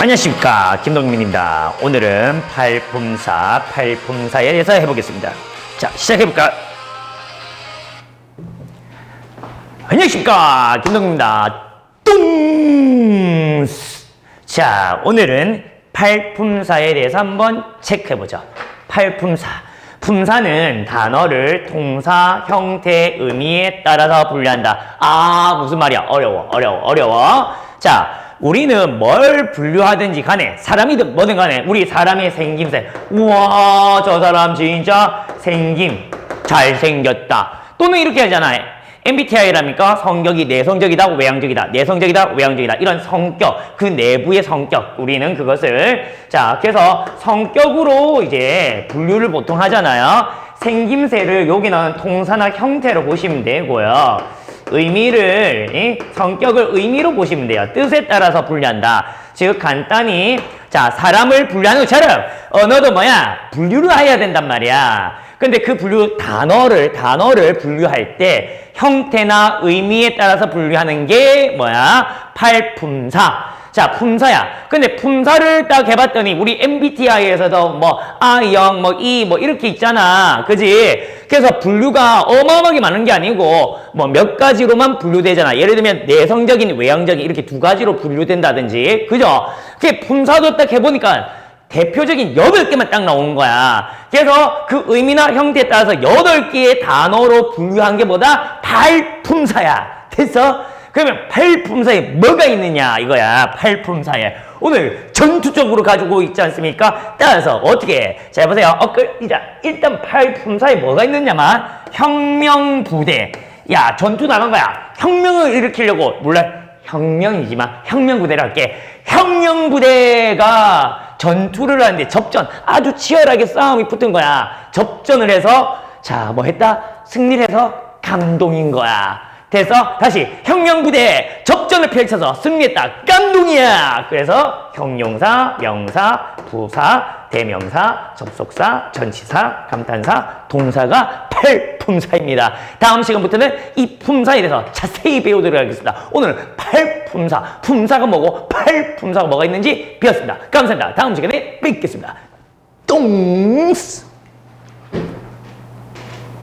안녕하십니까 김동민입니다. 오늘은 팔품사, 팔품사에 대해서 해보겠습니다. 자 시작해볼까? 안녕하십니까 김동민입니다. 뚱! 자 오늘은 팔품사에 대해서 한번 체크해보죠. 팔품사. 품사는 단어를 동사, 형태, 의미에 따라서 분류한다. 아, 무슨 말이야? 어려워, 어려워, 어려워. 자, 우리는 뭘 분류하든지 간에, 사람이든 뭐든 간에, 우리 사람의 생김새. 우와, 저 사람 진짜 생김, 잘생겼다. 또는 이렇게 하잖아요. MBTI랍니까? 성격이 내성적이다, 외향적이다, 내성적이다, 외향적이다. 이런 성격, 그 내부의 성격. 우리는 그것을, 자, 그래서 성격으로 이제 분류를 보통 하잖아요. 생김새를 여기는 통사나 형태로 보시면 되고요. 의미를, 이? 성격을 의미로 보시면 돼요. 뜻에 따라서 분류한다. 즉, 간단히, 자, 사람을 분류하는 것처럼, 언어도 뭐야? 분류를 해야 된단 말이야. 근데 그 분류 단어를 단어를 분류할 때 형태나 의미에 따라서 분류하는 게 뭐야? 팔품사. 자, 품사야. 근데 품사를 딱 해봤더니 우리 MBTI에서도 뭐 I형, 뭐 E, 뭐 이렇게 있잖아. 그지? 그래서 분류가 어마어마하게 많은 게 아니고 뭐 몇 가지로만 분류되잖아. 예를 들면 내성적인, 외향적인 이렇게 두 가지로 분류된다든지. 그죠? 그 품사도 딱 해보니까 대표적인 8개만 딱 나오는 거야. 그래서 그 의미나 형태에 따라서 8개의 단어로 분류한 게 뭐다? 팔품사야. 됐어? 그러면 팔품사에 뭐가 있느냐 이거야. 팔품사에. 오늘 전투적으로 가지고 있지 않습니까? 따라서 어떻게 해? 자, 보세요. 어, 그, 이자, 일단 팔품사에 뭐가 있느냐만 혁명부대. 야, 전투 나간 거야. 혁명을 일으키려고. 물론 혁명이지만 혁명부대를 할게. 혁명부대가 전투를 하는데 접전 아주 치열하게 싸움이 붙은 거야. 접전을 해서 자 뭐 했다? 승리를 해서 감동인 거야. 돼서 다시 혁명부대 접전을 펼쳐서 승리했다. 감동이야. 그래서 형용사, 명사, 부사, 대명사, 접속사, 전치사, 감탄사, 동사가 팔품사입니다. 다음 시간부터는 이 품사에 대해서 자세히 배우도록 하겠습니다. 오늘 팔품사, 품사가 뭐고 팔품사가 뭐가 있는지 배웠습니다. 감사합니다. 다음 시간에 뵙겠습니다. 똥스!